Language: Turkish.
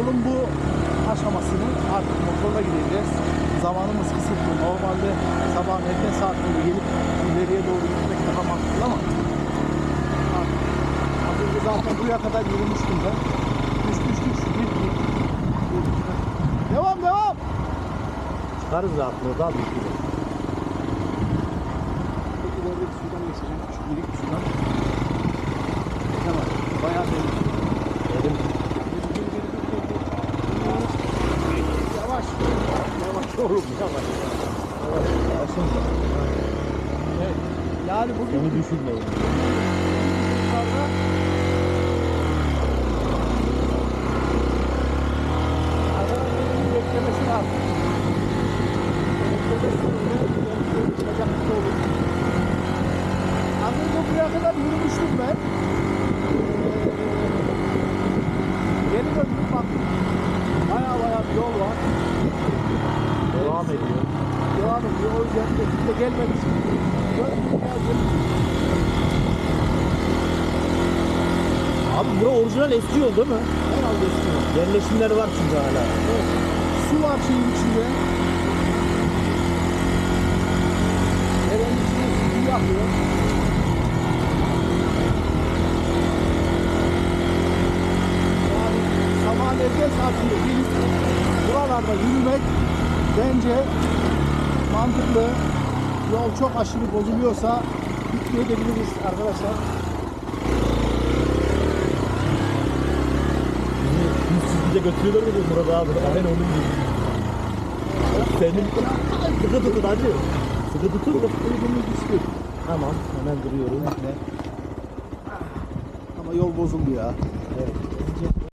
yolun bu aşamasını artık motorla gideceğiz. Zamanımız kısıtlı. Normalde sabah erken saatinde gelip ileriye doğru gitmek daha mantıklı ama az önce zaten buraya kadar yürümüştüm ben. Düş düş düş. Gir gir. Gir. Devam devam. Çıkarız rahatlığı daha bir. Peki ilerideki sudan geçeceğim. Şu ilik Oğlum yavaş. Evet. Yani bugün yukarıda Adana'nın beklemesi lazım. Beklemesi olur. Az önce buraya kadar yürümüştüm ben. Ee, Geri döndüm baktım. Baya baya bir yol var. Devam ediyor. Devam ediyor. O geldim. Abi bura orijinal eski yol değil mi? Herhalde istiyorum. Yerleşimler var çünkü hala. Evet. Su var şeyin içinde. Derenin içinde su yakıyor. Yani sabahın erken saatinde gelip buralarda yürümek bence mantıklı. Yol çok aşırı bozuluyorsa gitmeyebiliriz arkadaşlar. Biz çizgide götürüyorlar mı Murat abi? Aynen onun gibi. Senin sıkı tutun hacı. Sıkı tutun. Uygunluğu düştü. Tamam hemen duruyorum. Ama yol bozuldu ya.